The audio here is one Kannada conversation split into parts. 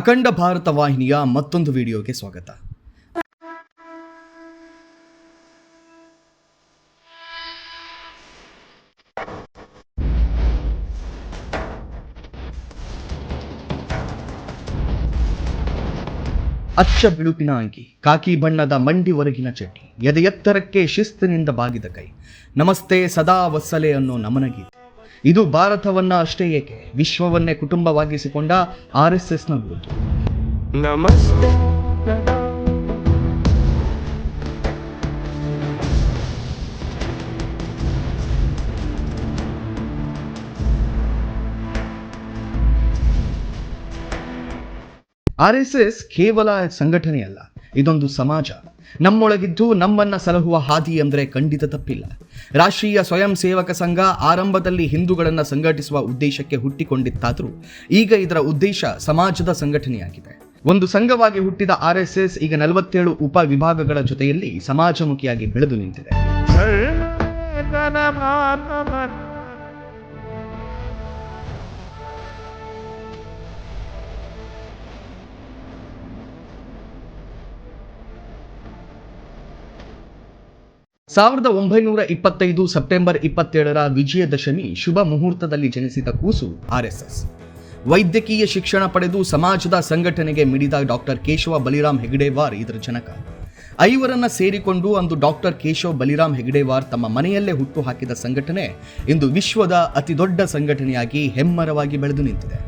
ಅಖಂಡ ಭಾರತ ವಾಹಿನಿಯ ಮತ್ತೊಂದು ವಿಡಿಯೋಗೆ ಸ್ವಾಗತ. ಅಚ್ಚ ಬಿಳುಪಿನ ಅಂಕಿ ಕಾಕಿ ಬಣ್ಣದ ಮಂಡಿ ಹೊರಗಿನ ಚಡ್ಡಿ ಎದೆ ಎತ್ತರಕ್ಕೆ ಶಿಸ್ತಿನಿಂದ ಬಾಗಿದ ಕೈ. ನಮಸ್ತೆ ಸದಾ ವತ್ಸಲೆ ಅನ್ನೋ ನಮನಗೀತೆ ಇದು ಭಾರತವನ್ನ ಅಷ್ಟೇ ಏಕೆ? ವಿಶ್ವವನ್ನೇ ಕುಟುಂಬವಾಗಿಸಿಕೊಂಡ ಆರ್ ಎಸ್ ಎಸ್ನ ಗುರುತು ನಮಸ್ತೆ. ಆರ್ ಎಸ್ ಎಸ್ ಕೇವಲ ಸಂಘಟನೆಯಲ್ಲ ಇದೊಂದು ಸಮಾಜ. ನಮ್ಮೊಳಗಿದ್ದು ನಮ್ಮನ್ನ ಸಲಹುವ ಹಾದಿ ಅಂದರೆ ಖಂಡಿತ ತಪ್ಪಿಲ್ಲ. ರಾಷ್ಟ್ರೀಯ ಸ್ವಯಂ ಸೇವಕ ಸಂಘ ಆರಂಭದಲ್ಲಿ ಹಿಂದೂಗಳನ್ನು ಸಂಘಟಿಸುವ ಉದ್ದೇಶಕ್ಕೆ ಹುಟ್ಟಿಕೊಂಡಿತ್ತಾದರೂ ಈಗ ಇದರ ಉದ್ದೇಶ ಸಮಾಜದ ಸಂಘಟನೆಯಾಗಿದೆ. ಒಂದು ಸಂಘವಾಗಿ ಹುಟ್ಟಿದ ಆರ್ ಈಗ ನಲವತ್ತೇಳು ಉಪ ವಿಭಾಗಗಳ ಜೊತೆಯಲ್ಲಿ ಸಮಾಜಮುಖಿಯಾಗಿ ಬೆಳೆದು ನಿಂತಿದೆ. ಸಾವಿರದ ಒಂಬೈನೂರ ಇಪ್ಪತ್ತೈದು ಸೆಪ್ಟೆಂಬರ್ ಇಪ್ಪತ್ತೇಳರ ವಿಜಯದಶಮಿ ಶುಭ ಮುಹೂರ್ತದಲ್ಲಿ ಜನಿಸಿದ ಕೂಸು ಆರ್ಎಸ್ಎಸ್ ವೈದ್ಯಕೀಯ ಶಿಕ್ಷಣ ಪಡೆದು ಸಮಾಜದ ಸಂಘಟನೆಗೆ ಮಿಡಿದ ಡಾಕ್ಟರ್ ಕೇಶವ ಬಲಿರಾಮ್ ಹೆಗಡೆವಾರ್ ಇದರ ಜನಕ. ಐವರನ್ನ ಸೇರಿಕೊಂಡು ಅಂದು ಡಾಕ್ಟರ್ ಕೇಶವ್ ಬಲಿರಾಮ್ ಹೆಗಡೆವಾರ್ ತಮ್ಮ ಮನೆಯಲ್ಲೇ ಹುಟ್ಟು ಹಾಕಿದ ಸಂಘಟನೆ ಇಂದು ವಿಶ್ವದ ಅತಿದೊಡ್ಡ ಸಂಘಟನೆಯಾಗಿ ಹೆಮ್ಮರವಾಗಿ ಬೆಳೆದು ನಿಂತಿದೆ.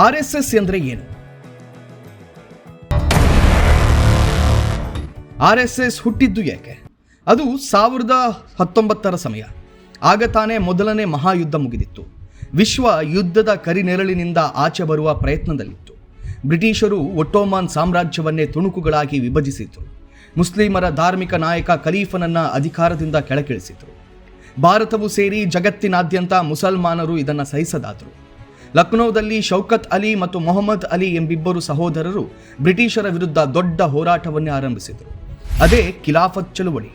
ಆರ್ ಎಸ್ ಎಂದ್ರೆ ಏನು? ಆರ್ ಎಸ್ ಎಸ್ ಹುಟ್ಟಿದ್ದು ಯಾಕೆ? ಅದು ಸಾವಿರದ ಹತ್ತೊಂಬತ್ತರ ಸಮಯ. ಆಗ ತಾನೇ ಮೊದಲನೇ ಮಹಾಯುದ್ಧ ಮುಗಿದಿತ್ತು. ವಿಶ್ವ ಯುದ್ಧದ ಕರಿನೆರಳಿನಿಂದ ಆಚೆ ಬರುವ ಪ್ರಯತ್ನದಲ್ಲಿತ್ತು. ಬ್ರಿಟಿಷರು ಒಟ್ಟೋಮಾನ್ ಸಾಮ್ರಾಜ್ಯವನ್ನೇ ತುಣುಕುಗಳಾಗಿ ವಿಭಜಿಸಿತು ಮುಸ್ಲಿಮರ ಧಾರ್ಮಿಕ ನಾಯಕ ಖಲೀಫನನ್ನ ಅಧಿಕಾರದಿಂದ ಕೆಳಕಿಳಿಸಿತು ಭಾರತವು ಸೇರಿ ಜಗತ್ತಿನಾದ್ಯಂತ ಮುಸಲ್ಮಾನರು ಇದನ್ನು ಸಹಿಸದಾದರು. ಲಕ್ನೋದಲ್ಲಿ ಶೌಕತ್ ಅಲಿ ಮತ್ತು ಮೊಹಮ್ಮದ್ ಅಲಿ ಎಂಬಿಬ್ಬರು ಸಹೋದರರು ಬ್ರಿಟಿಷರ ವಿರುದ್ಧ ದೊಡ್ಡ ಹೋರಾಟವನ್ನೇ ಆರಂಭಿಸಿದರು. ಅದೇ ಖಿಲಾಫತ್ ಚಳುವಳಿ.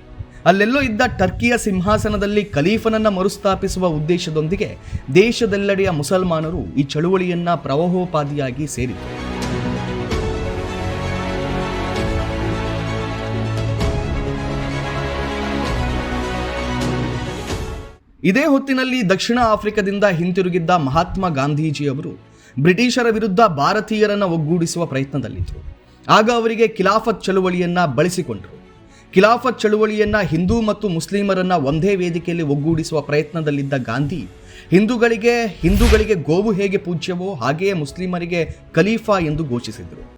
ಅಲ್ಲೆಲ್ಲೋ ಇದ್ದ ಟರ್ಕಿಯ ಸಿಂಹಾಸನದಲ್ಲಿ ಖಲೀಫನನ್ನ ಮರುಸ್ಥಾಪಿಸುವ ಉದ್ದೇಶದೊಂದಿಗೆ ದೇಶದೆಲ್ಲೆಡೆಯ ಮುಸಲ್ಮಾನರು ಈ ಚಳುವಳಿಯನ್ನ ಪ್ರವಾಹೋಪಾದಿಯಾಗಿ ಸೇರಿದರು ಇದೇ ಹೊತ್ತಿನಲ್ಲಿ ದಕ್ಷಿಣ ಆಫ್ರಿಕಾದಿಂದ ಹಿಂತಿರುಗಿದ್ದ ಮಹಾತ್ಮ ಗಾಂಧೀಜಿಯವರು ಬ್ರಿಟಿಷರ ವಿರುದ್ಧ ಭಾರತೀಯರನ್ನು ಒಗ್ಗೂಡಿಸುವ ಪ್ರಯತ್ನದಲ್ಲಿದ್ದರು. ಆಗ ಅವರಿಗೆ ಖಿಲಾಫತ್ ಚಳುವಳಿಯನ್ನ ಬಳಸಿಕೊಂಡರು. ಖಿಲಾಫತ್ ಚಳುವಳಿಯನ್ನ ಹಿಂದೂ ಮತ್ತು ಮುಸ್ಲಿಮರನ್ನು ಒಂದೇ ವೇದಿಕೆಯಲ್ಲಿ ಒಗ್ಗೂಡಿಸುವ ಪ್ರಯತ್ನದಲ್ಲಿದ್ದ ಗಾಂಧಿ, ಹಿಂದೂಗಳಿಗೆ ಹಿಂದೂಗಳಿಗೆ ಗೋವು ಹೇಗೆ ಪೂಜ್ಯವೋ ಹಾಗೆಯೇ ಮುಸ್ಲಿಮರಿಗೆ ಖಲೀಫಾ ಎಂದು ಘೋಷಿಸಿದರು.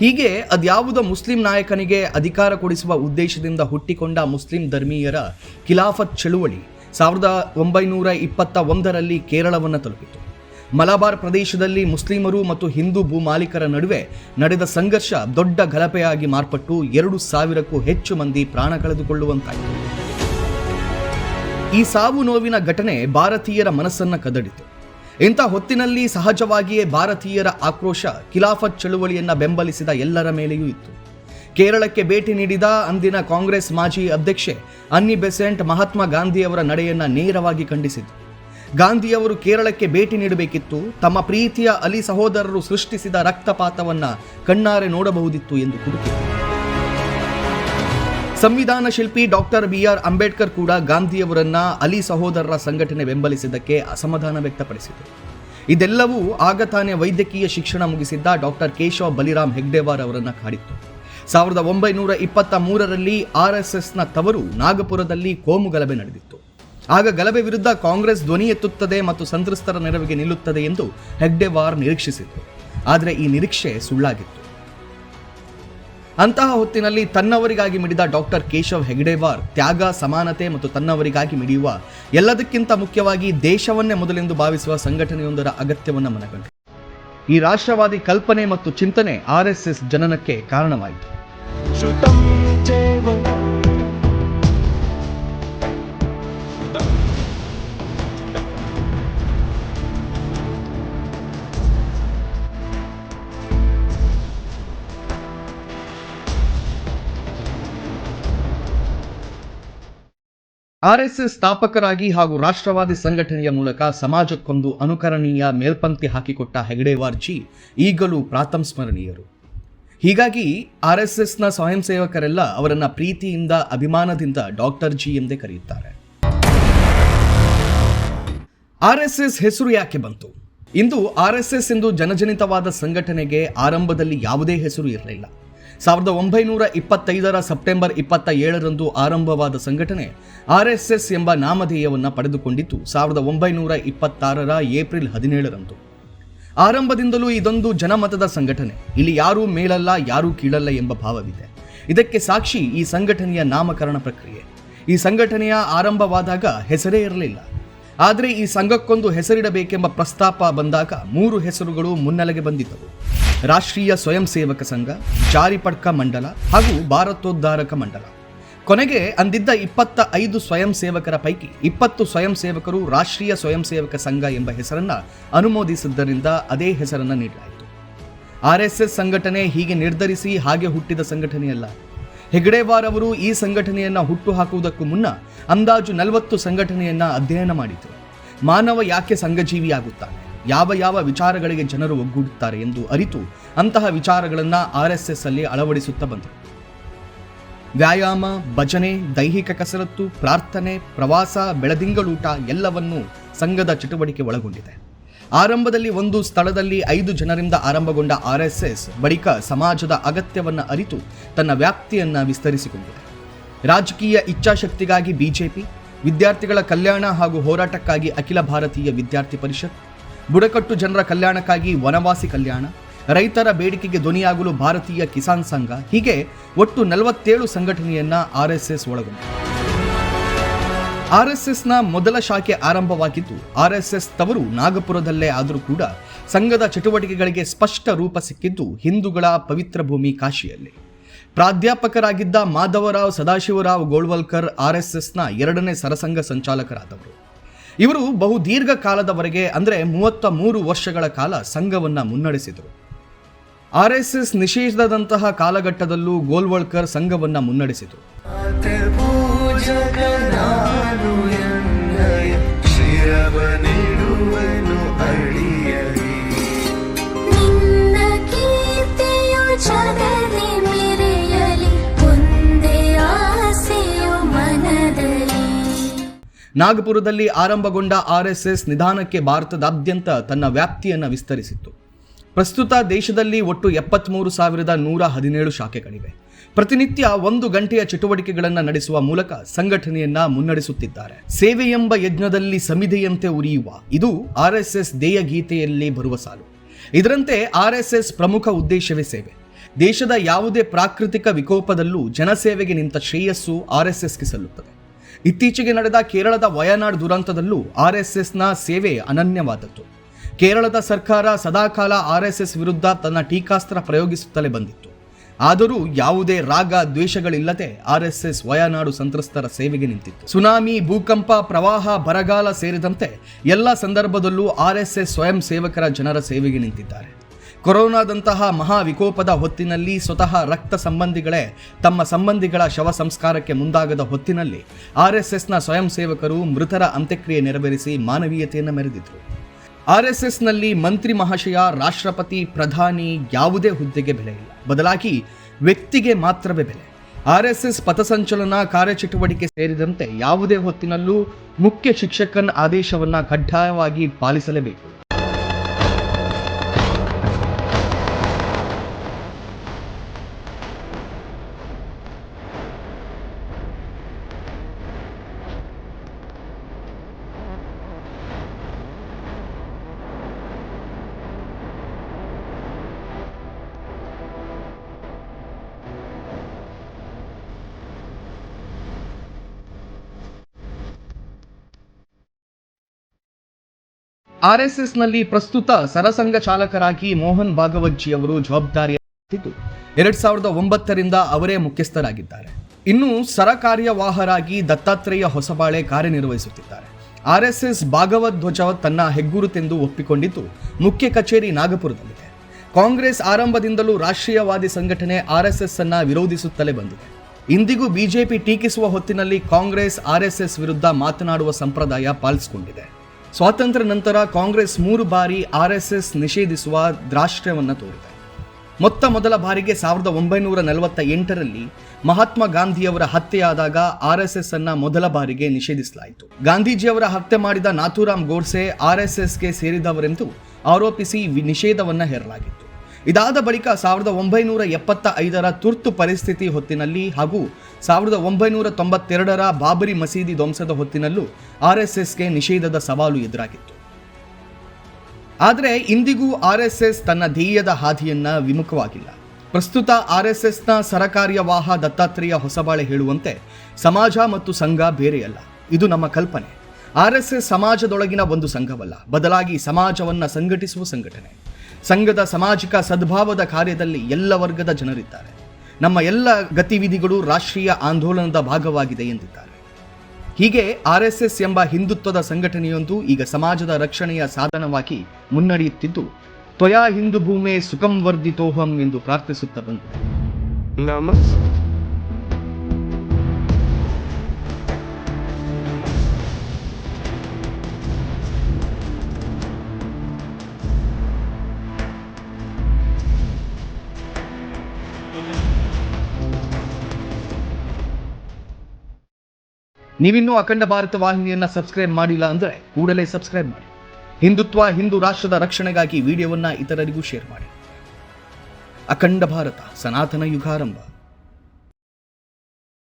ಹೀಗೆ ಅದ್ಯಾವುದೋ ಮುಸ್ಲಿಂ ನಾಯಕನಿಗೆ ಅಧಿಕಾರ ಕೊಡಿಸುವ ಉದ್ದೇಶದಿಂದ ಹುಟ್ಟಿಕೊಂಡ ಮುಸ್ಲಿಂ ಧರ್ಮೀಯರ ಖಿಲಾಫತ್ ಚಳುವಳಿ ಸಾವಿರದ ಒಂಬೈನೂರ ಇಪ್ಪತ್ತ ಒಂದರಲ್ಲಿ ಕೇರಳವನ್ನು ತಲುಪಿತು. ಮಲಬಾರ್ ಪ್ರದೇಶದಲ್ಲಿ ಮುಸ್ಲಿಮರು ಮತ್ತು ಹಿಂದೂ ಭೂಮಾಲೀಕರ ನಡುವೆ ನಡೆದ ಸಂಘರ್ಷ ದೊಡ್ಡ ಗಲಭೆಯಾಗಿ ಮಾರ್ಪಟ್ಟು ಎರಡು ಸಾವಿರಕ್ಕೂ ಹೆಚ್ಚು ಮಂದಿ ಪ್ರಾಣ ಕಳೆದುಕೊಳ್ಳುವಂತಾಯಿತು. ಈ ಸಾವು ನೋವಿನ ಘಟನೆ ಭಾರತೀಯರ ಮನಸ್ಸನ್ನು ಕದಡಿತು. ಇಂಥ ಹೊತ್ತಿನಲ್ಲಿ ಸಹಜವಾಗಿಯೇ ಭಾರತೀಯರ ಆಕ್ರೋಶ, ಖಿಲಾಫತ್ ಚಳುವಳಿಯನ್ನು ಬೆಂಬಲಿಸಿದ ಎಲ್ಲರ ಮೇಲೆಯೂ ಇತ್ತು. ಕೇರಳಕ್ಕೆ ಭೇಟಿ ನೀಡಿದ ಅಂದಿನ ಕಾಂಗ್ರೆಸ್ ಮಾಜಿ ಅಧ್ಯಕ್ಷೆ ಅನ್ನಿ ಬೆಸೆಂಟ್ ಮಹಾತ್ಮ ಗಾಂಧಿಯವರ ನಡೆಯನ್ನು ನೇರವಾಗಿ ಖಂಡಿಸಿತು ಗಾಂಧಿಯವರು ಕೇರಳಕ್ಕೆ ಭೇಟಿ ನೀಡಬೇಕಿತ್ತು, ತಮ್ಮ ಪ್ರೀತಿಯ ಅಲಿ ಸಹೋದರರು ಸೃಷ್ಟಿಸಿದ ರಕ್ತಪಾತವನ್ನು ಕಣ್ಣಾರೆ ನೋಡಬಹುದಿತ್ತು ಎಂದು ಕುಡುಕಿದರು ಸಂವಿಧಾನ ಶಿಲ್ಪಿ ಡಾಕ್ಟರ್ ಬಿ ಆರ್ ಅಂಬೇಡ್ಕರ್ ಕೂಡ ಗಾಂಧಿಯವರನ್ನ ಅಲಿ ಸಹೋದರರ ಸಂಘಟನೆ ಬೆಂಬಲಿಸಿದ್ದಕ್ಕೆ ಅಸಮಾಧಾನ ವ್ಯಕ್ತಪಡಿಸಿದರು. ಇದೆಲ್ಲವೂ ಆಗ ತಾನೇ ವೈದ್ಯಕೀಯ ಶಿಕ್ಷಣ ಮುಗಿಸಿದ್ದ ಡಾಕ್ಟರ್ ಕೇಶವ ಬಲಿರಾಮ್ ಹೆಗ್ಡೆವಾರ್ ಅವರನ್ನು ಕಾಡಿತ್ತು. ಸಾವಿರದ ಒಂಬೈನೂರ ಇಪ್ಪತ್ತ ಮೂರರಲ್ಲಿ ಆರ್ ಎಸ್ ಎಸ್ನ ತವರು ನಾಗಪುರದಲ್ಲಿ ಕೋಮು ಗಲಭೆ ನಡೆದಿತ್ತು. ಆಗ ಗಲಭೆ ವಿರುದ್ಧ ಕಾಂಗ್ರೆಸ್ ಧ್ವನಿ ಎತ್ತುತ್ತದೆ ಮತ್ತು ಸಂತ್ರಸ್ತರ ನೆರವಿಗೆ ನಿಲ್ಲುತ್ತದೆ ಎಂದು ಹೆಗ್ಡೆವಾರ್ ನಿರೀಕ್ಷಿಸಿತ್ತು ಆದರೆ ಈ ನಿರೀಕ್ಷೆ ಸುಳ್ಳಾಗಿತ್ತು. ಅಂತಹ ಹೊತ್ತಿನಲ್ಲಿ ತನ್ನವರಿಗಾಗಿ ಮಿಡಿದ ಡಾಕ್ಟರ್ ಕೇಶವ್ ಹೆಗ್ಡೇವಾರ್ ತ್ಯಾಗ, ಸಮಾನತೆ ಮತ್ತು ತನ್ನವರಿಗಾಗಿ ಮಿಡಿಯುವ ಎಲ್ಲದಕ್ಕಿಂತ ಮುಖ್ಯವಾಗಿ ದೇಶವನ್ನೇ ಮೊದಲೆಂದು ಭಾವಿಸುವ ಸಂಘಟನೆಯೊಂದರ ಅಗತ್ಯವನ್ನು ಮನಗಂಡು. ಈ ರಾಷ್ಟ್ರವಾದಿ ಕಲ್ಪನೆ ಮತ್ತು ಚಿಂತನೆ ಆರ್ ಎಸ್ ಎಸ್ ಜನನಕ್ಕೆ ಕಾರಣವಾಯಿತು. ಆರ್ಎಸ್ಎಸ್ ಸ್ಥಾಪಕರಾಗಿ ಹಾಗೂ ರಾಷ್ಟ್ರವಾದಿ ಸಂಘಟನೆಯ ಮೂಲಕ ಸಮಾಜಕ್ಕೊಂದು ಅನುಕರಣೀಯ ಮೇಲ್ಪಂಕ್ತಿ ಹಾಕಿಕೊಟ್ಟ ಹೆಗಡೆವಾರ್ಜಿ ಈಗಲೂ ಪ್ರಾಥಮ ಸ್ಮರಣೀಯರು. ಹೀಗಾಗಿ ಆರ್ ಎಸ್ ಎಸ್ನ ಸ್ವಯಂ ಸೇವಕರೆಲ್ಲ ಅವರನ್ನ ಪ್ರೀತಿಯಿಂದ, ಅಭಿಮಾನದಿಂದ ಡಾಕ್ಟರ್ ಜಿ ಎಂದೇ ಕರೆಯುತ್ತಾರೆ. ಆರ್ ಎಸ್ ಎಸ್ ಹೆಸರು ಯಾಕೆ ಬಂತು? ಇಂದು ಆರ್ ಎಸ್ ಎಸ್ ಎಂದು ಜನಜನಿತವಾದ ಸಂಘಟನೆಗೆ ಆರಂಭದಲ್ಲಿ ಯಾವುದೇ ಹೆಸರು ಇರಲಿಲ್ಲ. ಸಾವಿರದ ಒಂಬೈನೂರ ಇಪ್ಪತ್ತೈದರ ಸೆಪ್ಟೆಂಬರ್ ಇಪ್ಪತ್ತ ಏಳರಂದು ಆರಂಭವಾದ ಸಂಘಟನೆ ಆರ್ ಎಸ್ ಎಸ್ ಎಂಬ ನಾಮಧೇಯವನ್ನು ಪಡೆದುಕೊಂಡಿತು ಸಾವಿರದ ಒಂಬೈನೂರ ಇಪ್ಪತ್ತಾರರ ಏಪ್ರಿಲ್ ಹದಿನೇಳರಂದು. ಆರಂಭದಿಂದಲೂ ಇದೊಂದು ಜನಮತದ ಸಂಘಟನೆ. ಇಲ್ಲಿ ಯಾರೂ ಮೇಲಲ್ಲ, ಯಾರೂ ಕೀಳಲ್ಲ ಎಂಬ ಭಾವವಿದೆ. ಇದಕ್ಕೆ ಸಾಕ್ಷಿ ಈ ಸಂಘಟನೆಯ ನಾಮಕರಣ ಪ್ರಕ್ರಿಯೆ. ಈ ಸಂಘಟನೆಯ ಆರಂಭವಾದಾಗ ಹೆಸರೇ ಇರಲಿಲ್ಲ. ಆದರೆ ಈ ಸಂಘಕ್ಕೊಂದು ಹೆಸರಿಡಬೇಕೆಂಬ ಪ್ರಸ್ತಾಪ ಬಂದಾಗ ಮೂರು ಹೆಸರುಗಳು ಮುನ್ನೆಲೆಗೆ ಬಂದಿದ್ದವು. ರಾಷ್ಟ್ರೀಯ ಸ್ವಯಂ ಸೇವಕ ಸಂಘ, ಜಾರಿಪಡ್ಕ ಮಂಡಲ ಹಾಗೂ ಭಾರತೋದ್ಧಾರಕ ಮಂಡಲ. ಕೊನೆಗೆ ಅಂದಿದ್ದ ಇಪ್ಪತ್ತ ಐದು ಸ್ವಯಂ ಸೇವಕರ ಪೈಕಿ ಇಪ್ಪತ್ತು ಸ್ವಯಂ ಸೇವಕರು ರಾಷ್ಟ್ರೀಯ ಸ್ವಯಂ ಸೇವಕ ಸಂಘ ಎಂಬ ಹೆಸರನ್ನ ಅನುಮೋದಿಸಿದ್ದರಿಂದ ಅದೇ ಹೆಸರನ್ನ ನೀಡಲಾಯಿತು. ಆರ್ ಸಂಘಟನೆ ಹೀಗೆ ನಿರ್ಧರಿಸಿ ಹಾಗೆ ಹುಟ್ಟಿದ ಸಂಘಟನೆಯಲ್ಲ. ಹೆಗಡೆವಾರ್ ಅವರು ಈ ಸಂಘಟನೆಯನ್ನ ಹುಟ್ಟು ಹಾಕುವುದಕ್ಕೂ ಮುನ್ನ ಅಂದಾಜು ನಲವತ್ತು ಸಂಘಟನೆಯನ್ನ ಅಧ್ಯಯನ ಮಾಡಿತು ಮಾನವ ಯಾಕೆ ಸಂಘಜೀವಿಯಾಗುತ್ತಾನೆ? ಯಾವ ಯಾವ ವಿಚಾರಗಳಿಗೆ ಜನರು ಒಗ್ಗೂಡುತ್ತಾರೆ ಎಂದು ಅರಿತು ಅಂತಹ ವಿಚಾರಗಳನ್ನ ಆರ್ ಎಸ್ ಎಸ್ ಅಲ್ಲಿ ಅಳವಡಿಸುತ್ತಾ ಬಂದರು. ವ್ಯಾಯಾಮ, ಭಜನೆ, ದೈಹಿಕ ಕಸರತ್ತು, ಪ್ರಾರ್ಥನೆ, ಪ್ರವಾಸ, ಬೆಳದಿಂಗಳೂಟ ಎಲ್ಲವನ್ನೂ ಸಂಘದ ಚಟುವಟಿಕೆ ಒಳಗೊಂಡಿದೆ. ಆರಂಭದಲ್ಲಿ ಒಂದು ಸ್ಥಳದಲ್ಲಿ ಐದು ಜನರಿಂದ ಆರಂಭಗೊಂಡ ಆರ್ ಎಸ್ ಎಸ್ ಬಳಿಕ ಸಮಾಜದ ಅಗತ್ಯವನ್ನು ಅರಿತು ತನ್ನ ವ್ಯಾಪ್ತಿಯನ್ನು ವಿಸ್ತರಿಸಿಕೊಂಡಿದೆ. ರಾಜಕೀಯ ಇಚ್ಛಾಶಕ್ತಿಗಾಗಿ ಬಿಜೆಪಿ, ವಿದ್ಯಾರ್ಥಿಗಳ ಕಲ್ಯಾಣ ಹಾಗೂ ಹೋರಾಟಕ್ಕಾಗಿ ಅಖಿಲ ಭಾರತೀಯ ವಿದ್ಯಾರ್ಥಿ ಪರಿಷತ್ ಬುಡಕಟ್ಟು ಜನರ ಕಲ್ಯಾಣಕ್ಕಾಗಿ ವನವಾಸಿ ಕಲ್ಯಾಣ, ರೈತರ ಬೇಡಿಕೆಗೆ ಧ್ವನಿಯಾಗಲು ಭಾರತೀಯ ಕಿಸಾನ್ ಸಂಘ, ಹೀಗೆ ಒಟ್ಟು ನಲವತ್ತೇಳು ಸಂಘಟನೆಯನ್ನ ಆರ್ಎಸ್ಎಸ್ ಒಳಗೊಂಡಿದೆ. ನ ಮೊದಲ ಶಾಖೆ ಆರಂಭವಾಗಿದ್ದು, ಆರ್ಎಸ್ಎಸ್ ತವರು ನಾಗಪುರದಲ್ಲೇ ಆದರೂ ಕೂಡ ಸಂಘದ ಚಟುವಟಿಕೆಗಳಿಗೆ ಸ್ಪಷ್ಟ ರೂಪ ಸಿಕ್ಕಿದ್ದು ಹಿಂದೂಗಳ ಪವಿತ್ರ ಭೂಮಿ ಕಾಶಿಯಲ್ಲಿ. ಪ್ರಾಧ್ಯಾಪಕರಾಗಿದ್ದ ಮಾಧವರಾವ್ ಸದಾಶಿವರಾವ್ ಗೋಳ್ವಲ್ಕರ್ನ ಎರಡನೇ ಸರಸಂಘ ಸಂಚಾಲಕರಾದವರು. ಇವರು ಬಹು ದೀರ್ಘ ಕಾಲದವರೆಗೆ, ಅಂದರೆ ಮೂವತ್ತ ಮೂರು ವರ್ಷಗಳ ಕಾಲ ಸಂಘವನ್ನು ಮುನ್ನಡೆಸಿದರು. ಎಸ್ ನಿಷೇಧದಂತಹ ಕಾಲಘಟ್ಟದಲ್ಲೂ ಗೋಲ್ವಳ್ಕರ್ ಸಂಘವನ್ನು ಮುನ್ನಡೆಸಿದರು. ನಾಗಪುರದಲ್ಲಿ ಆರಂಭಗೊಂಡ ಆರ್ಎಸ್ಎಸ್ ನಿಧಾನಕ್ಕೆ ಭಾರತದಾದ್ಯಂತ ತನ್ನ ವ್ಯಾಪ್ತಿಯನ್ನು ವಿಸ್ತರಿಸಿತ್ತು. ಪ್ರಸ್ತುತ ದೇಶದಲ್ಲಿ ಒಟ್ಟು ಎಪ್ಪತ್ಮೂರು ಸಾವಿರದ ನೂರ ಹದಿನೇಳು ಶಾಖೆಗಳಿವೆ. ಪ್ರತಿನಿತ್ಯ ಒಂದು ಗಂಟೆಯ ಚಟುವಟಿಕೆಗಳನ್ನು ನಡೆಸುವ ಮೂಲಕ ಸಂಘಟನೆಯನ್ನ ಮುನ್ನಡೆಸುತ್ತಿದ್ದಾರೆ. ಸೇವೆ ಎಂಬ ಯಜ್ಞದಲ್ಲಿ ಸಮಿಧೆಯಂತೆ ಉರಿಯುವ ಇದು ಆರ್ಎಸ್ಎಸ್ ದೇಯ ಗೀತೆಯಲ್ಲಿ ಬರುವ ಸಾಲು. ಇದರಂತೆ ಆರ್ಎಸ್ಎಸ್ ಪ್ರಮುಖ ಉದ್ದೇಶವೇ ಸೇವೆ. ದೇಶದ ಯಾವುದೇ ಪ್ರಾಕೃತಿಕ ವಿಕೋಪದಲ್ಲೂ ಜನಸೇವೆಗೆ ನಿಂತ ಶ್ರೇಯಸ್ಸು ಆರ್ಎಸ್ಎಸ್ಗೆ ಸಲ್ಲುತ್ತದೆ. ಇತ್ತೀಚೆಗೆ ನಡೆದ ಕೇರಳದ ವಯನಾಡ್ ದುರಂತದಲ್ಲೂ ಆರ್ಎಸ್ಎಸ್ನ ಸೇವೆ ಅನನ್ಯವಾದದ್ದು. ಕೇರಳದ ಸರ್ಕಾರ ಸದಾಕಾಲ ಆರ್ಎಸ್ಎಸ್ ವಿರುದ್ಧ ತನ್ನ ಟೀಕಾಸ್ತ್ರ ಪ್ರಯೋಗಿಸುತ್ತಲೇ ಬಂದಿತ್ತು. ಆದರೂ ಯಾವುದೇ ರಾಗ ದ್ವೇಷಗಳಿಲ್ಲದೆ ಆರ್ಎಸ್ಎಸ್ ವಯನಾಡು ಸಂತ್ರಸ್ತರ ಸೇವೆಗೆ ನಿಂತಿತ್ತು. ಸುನಾಮಿ, ಭೂಕಂಪ, ಪ್ರವಾಹ, ಬರಗಾಲ ಸೇರಿದಂತೆ ಎಲ್ಲ ಸಂದರ್ಭದಲ್ಲೂ ಆರ್ಎಸ್ಎಸ್ ಸ್ವಯಂ ಸೇವಕರ ಜನರ ಸೇವೆಗೆ ನಿಂತಿದ್ದಾರೆ. ಕೊರೋನಾದಂತಹ ಮಹಾ ವಿಕೋಪದ ಹೊತ್ತಿನಲ್ಲಿ ಸ್ವತಃ ರಕ್ತ ಸಂಬಂಧಿಗಳೇ ತಮ್ಮ ಸಂಬಂಧಿಗಳ ಶವ ಸಂಸ್ಕಾರಕ್ಕೆ ಮುಂದಾಗದ ಹೊತ್ತಿನಲ್ಲಿ ಆರ್ಎಸ್ಎಸ್ನ ಸ್ವಯಂ ಸೇವಕರು ಮೃತರ ಅಂತ್ಯಕ್ರಿಯೆ ನೆರವೇರಿಸಿ ಮಾನವೀಯತೆಯನ್ನು ಮೆರೆದಿದ್ರು ಆರ್ಎಸ್ಎಸ್ನಲ್ಲಿ ಮಂತ್ರಿ ಮಹಾಶಯ, ರಾಷ್ಟ್ರಪತಿ, ಪ್ರಧಾನಿ ಯಾವುದೇ ಹುದ್ದೆಗೆ ಬೆಲೆ ಇಲ್ಲ. ಬದಲಾಗಿ ವ್ಯಕ್ತಿಗೆ ಮಾತ್ರವೇ ಬೆಲೆ. ಆರ್ಎಸ್ಎಸ್ ಪಥಸಂಚಲನ ಕಾರ್ಯಚಟುವಟಿಕೆ ಸೇರಿದಂತೆ ಯಾವುದೇ ಹೊತ್ತಿನಲ್ಲೂ ಮುಖ್ಯ ಶಿಕ್ಷಕನ ಆದೇಶವನ್ನು ಕಡ್ಡಾಯವಾಗಿ ಪಾಲಿಸಲೇಬೇಕು. ಆರ್ಎಸ್ಎಸ್ನಲ್ಲಿ ಪ್ರಸ್ತುತ ಸರಸಂಘ ಚಾಲಕರಾಗಿ ಮೋಹನ್ ಭಾಗವತ್ಜಿ ಅವರು ಜವಾಬ್ದಾರಿ ಎರಡ್ ಸಾವಿರದ ಒಂಬತ್ತರಿಂದ ಅವರೇ ಮುಖ್ಯಸ್ಥರಾಗಿದ್ದಾರೆ. ಇನ್ನು ಸರಕಾರ್ಯವಾಹರಾಗಿ ದತ್ತಾತ್ರೇಯ ಹೊಸಬಾಳೆ ಕಾರ್ಯನಿರ್ವಹಿಸುತ್ತಿದ್ದಾರೆ. ಆರ್ಎಸ್ಎಸ್ ಭಾಗವತ್ ಧ್ವಜ ತನ್ನ ಹೆಗ್ಗುರುತೆಂದು ಒಪ್ಪಿಕೊಂಡಿದ್ದು, ಮುಖ್ಯ ಕಚೇರಿ ನಾಗಪುರದಲ್ಲಿದೆ. ಕಾಂಗ್ರೆಸ್ ಆರಂಭದಿಂದಲೂ ರಾಷ್ಟ್ರೀಯವಾದಿ ಸಂಘಟನೆ ಆರ್ಎಸ್ಎಸ್ ಅನ್ನ ವಿರೋಧಿಸುತ್ತಲೇ ಬಂದಿದೆ. ಇಂದಿಗೂ ಬಿಜೆಪಿ ಟೀಕಿಸುವ ಹೊತ್ತಿನಲ್ಲಿ ಕಾಂಗ್ರೆಸ್ ಆರ್ಎಸ್ಎಸ್ ವಿರುದ್ಧ ಮಾತನಾಡುವ ಸಂಪ್ರದಾಯ ಪಾಲಿಸಿಕೊಂಡಿದೆ. ಸ್ವಾತಂತ್ರ್ಯ ನಂತರ ಕಾಂಗ್ರೆಸ್ ಮೂರು ಬಾರಿ ಆರ್ಎಸ್ಎಸ್ ನಿಷೇಧಿಸುವ ದ್ರಾಷ್ಟ್ರ್ಯವನ್ನು ತೋರಿದೆ. ಮೊತ್ತ ಮೊದಲ ಬಾರಿಗೆ ಸಾವಿರದ ಒಂಬೈನೂರ ನಲವತ್ತ ಎಂಟರಲ್ಲಿ ಮಹಾತ್ಮ ಗಾಂಧಿಯವರ ಹತ್ಯೆಯಾದಾಗ ಆರ್ ಎಸ್ ಎಸ್ ಅನ್ನ ಮೊದಲ ಬಾರಿಗೆ ನಿಷೇಧಿಸಲಾಯಿತು. ಗಾಂಧೀಜಿಯವರ ಹತ್ಯೆ ಮಾಡಿದ ನಾಥೂರಾಮ್ ಗೋಡ್ಸೆ ಆರ್ ಎಸ್ ಎಸ್ಗೆ ಸೇರಿದವರೆಂದು ಆರೋಪಿಸಿ ನಿಷೇಧವನ್ನ ಹೇರಲಾಗಿತ್ತು. ಇದಾದ ಬಳಿಕ ಸಾವಿರದ ಒಂಬೈನೂರ ಎಪ್ಪತ್ತ ಐದರ ತುರ್ತು ಪರಿಸ್ಥಿತಿ ಹೊತ್ತಿನಲ್ಲಿ ಹಾಗೂ ಸಾವಿರದ ಒಂಬೈನೂರ ತೊಂಬತ್ತೆರಡರ ಬಾಬರಿ ಮಸೀದಿ ಧ್ವಂಸದ ಹೊತ್ತಿನಲ್ಲೂ ಆರ್ಎಸ್ಎಸ್ಗೆ ನಿಷೇಧದ ಸವಾಲು ಎದುರಾಗಿತ್ತು. ಆದರೆ ಇಂದಿಗೂ ಆರ್ಎಸ್ಎಸ್ ತನ್ನ ಧ್ಯೇಯದ ಹಾದಿಯನ್ನ ವಿಮುಖವಾಗಿಲ್ಲ. ಪ್ರಸ್ತುತ ಆರ್ಎಸ್ಎಸ್ನ ಸರಕಾರ್ಯವಾಹ ದತ್ತಾತ್ರೇಯ ಹೊಸಬಾಳೆ ಹೇಳುವಂತೆ ಸಮಾಜ ಮತ್ತು ಸಂಘ ಬೇರೆಯಲ್ಲ, ಇದು ನಮ್ಮ ಕಲ್ಪನೆ. ಆರ್ಎಸ್ಎಸ್ ಸಮಾಜದೊಳಗಿನ ಒಂದು ಸಂಘವಲ್ಲ, ಬದಲಾಗಿ ಸಮಾಜವನ್ನ ಸಂಘಟಿಸುವ ಸಂಘಟನೆ. ಸಂಘದ ಸಾಮಾಜಿಕ ಸದ್ಭಾವದ ಕಾರ್ಯದಲ್ಲಿ ಎಲ್ಲ ವರ್ಗದ ಜನರಿದ್ದಾರೆ. ನಮ್ಮ ಎಲ್ಲ ಗತಿವಿಧಿಗಳು ರಾಷ್ಟ್ರೀಯ ಆಂದೋಲನದ ಭಾಗವಾಗಿದೆ ಎಂದಿದ್ದಾರೆ. ಹೀಗೆ ಆರ್ಎಸ್ಎಸ್ ಎಂಬ ಹಿಂದುತ್ವದ ಸಂಘಟನೆಯೊಂದು ಈಗ ಸಮಾಜದ ರಕ್ಷಣೆಯ ಸಾಧನವಾಗಿ ಮುನ್ನಡೆಯುತ್ತಿದ್ದು, ತ್ವಯಾ ಹಿಂದೂ ಭೂಮೆ ಸುಖಂ ವರ್ಧಿತೋಹಂ ಎಂದು ಪ್ರಾರ್ಥಿಸುತ್ತಾ ಬಂತು ನೀವಿನ್ನೂ ಅಖಂಡ ಭಾರತ ವಾಹಿನಿಯನ್ನ ಸಬ್ಸ್ಕ್ರೈಬ್ ಮಾಡಿಲ್ಲ ಅಂದ್ರೆ ಕೂಡಲೇ ಸಬ್ಸ್ಕ್ರೈಬ್ ಮಾಡಿ. ಹಿಂದುತ್ವ, ಹಿಂದೂ ರಾಷ್ಟ್ರದ ರಕ್ಷಣೆಗಾಗಿ ವಿಡಿಯೋವನ್ನ ಇತರರಿಗೂ ಶೇರ್ ಮಾಡಿ. ಅಖಂಡ ಭಾರತ, ಸನಾತನ ಯುಗಾರಂಭ.